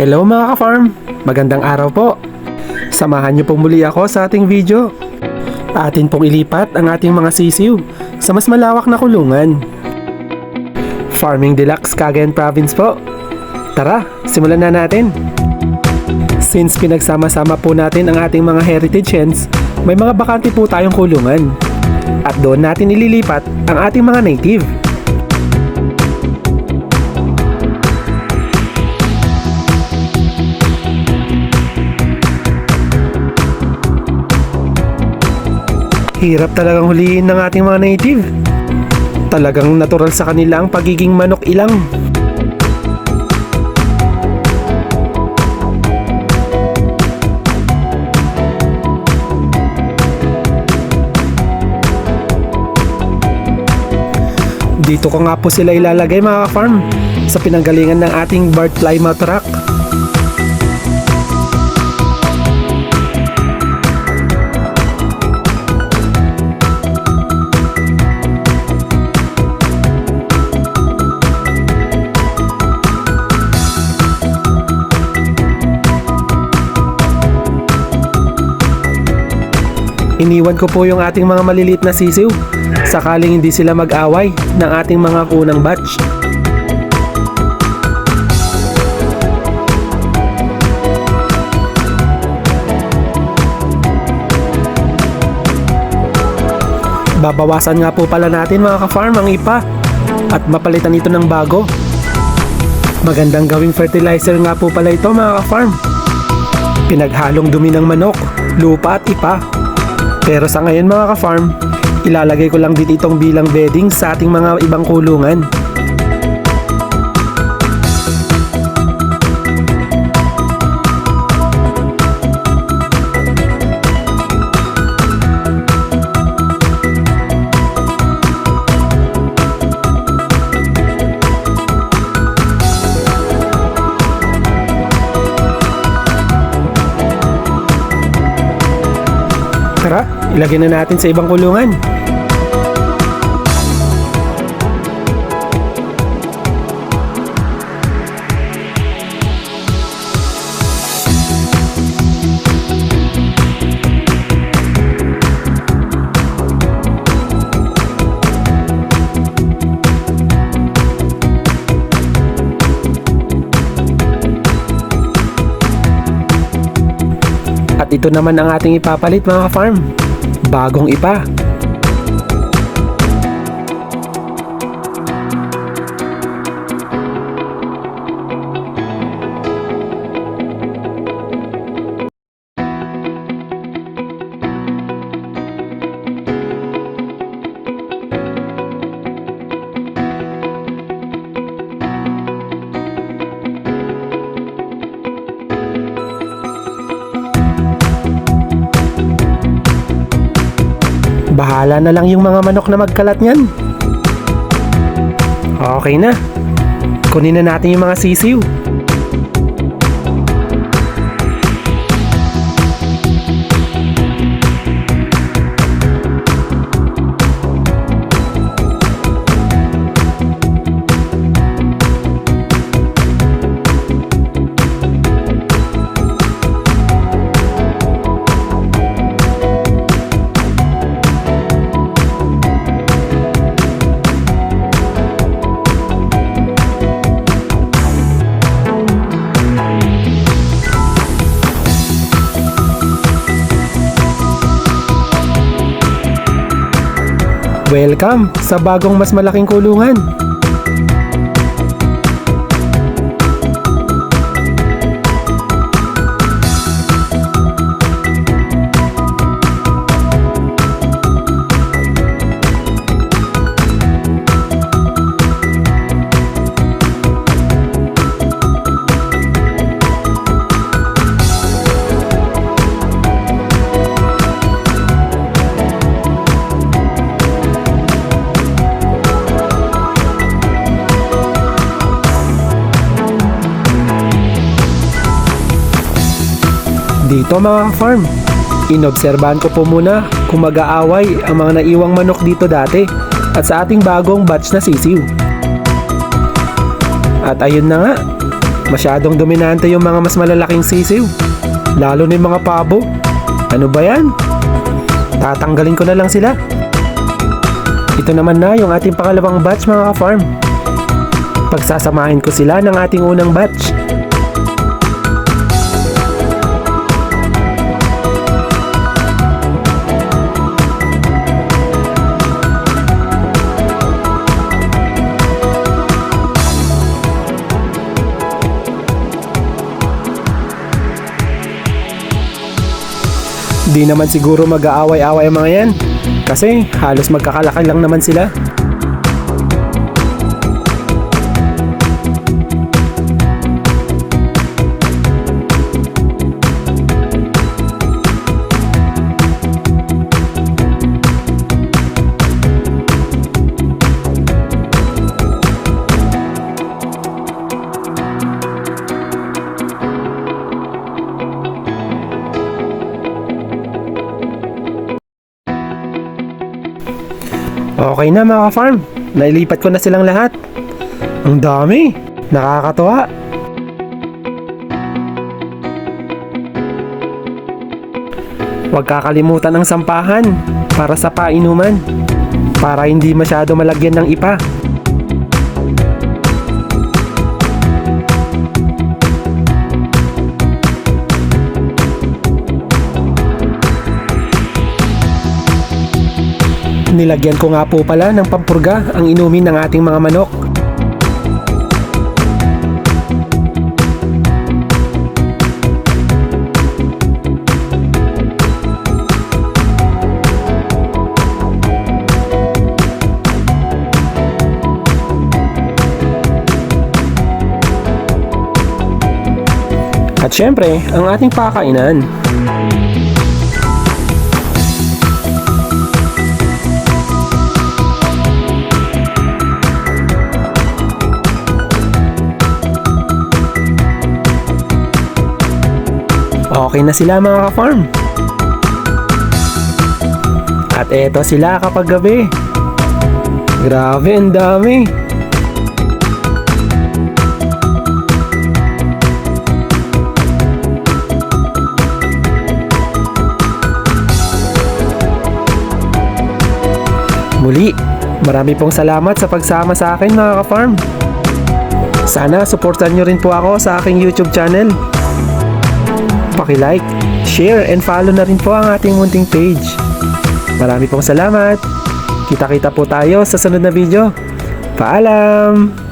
Hello mga ka-farm! Magandang araw po! Samahan niyo pong muli ako sa ating video. Atin pong ilipat ang ating mga sisiw sa mas malawak na kulungan. Farming Deluxe Cagayan Province po. Tara, simulan na natin. Since pinagsama-sama po natin ang ating mga heritage hens, may mga bakante po tayong kulungan. At doon natin ililipat ang ating mga native. Hirap talagang huliin ng ating mga native. Talagang natural sa kanila ang pagiging manok ilang. Dito ko nga po sila ilalagay mga ka-farm sa pinanggalingan ng ating Bart Plymouth Rock. Iniwan ko po yung ating mga maliliit na sisiw sakaling hindi sila mag-away ng ating mga unang batch. Babawasan nga po pala natin mga ka-farm ang ipa at mapalitan ito ng bago. Magandang gawing fertilizer nga po pala ito mga ka-farm. Pinaghalong dumi ng manok, lupa at ipa pero sa ngayon mga ka-farm, ilalagay ko lang dito itong bilang bedding sa ating mga ibang kulungan. Tara, ilagay na natin sa ibang kulungan. At ito naman ang ating ipapalit mga ka-farm. Bagong ipa. Bahala na lang yung mga manok na magkalat niyan. Okay na. Kunin na natin yung mga sisiw. Welcome sa bagong mas malaking kulungan. Dito mga farm, inobserbahan ko po muna kung mag-aaway ang mga naiwang manok dito dati at sa ating bagong batch na sisiw. At ayun na nga, Masyadong dominante yung mga mas malalaking sisiw. Lalo na yung mga pabo. Ano ba yan? Tatanggalin ko na lang sila. Ito naman na yung ating pangalawang batch mga ka-farm. Pagsasamahin ko sila ng ating unang batch. Di naman siguro mag-aaway-away ang mga yan. Kasi halos magkakalaki lang naman sila. Okay na mga ka-farm. Nailipat ko na silang lahat. Ang dami. Nakakatuwa. Huwag kakalimutan ang sampahan para sa painuman. Para hindi masyado malagyan ng ipa. Nilagyan ko nga po pala ng pampurga ang inumin ng ating mga manok. At syempre, ang ating pakainan. Okay na sila mga ka-farm. At eto sila kapag gabi. Grabe, ang dami. Muli, marami pong salamat sa pagsama sa akin mga ka-farm. Sana supportan nyo rin po ako sa aking YouTube channel paki-like, share, and follow na rin po ang ating munting page. Marami pong salamat. Kita-kita po tayo sa sunod na video. Paalam!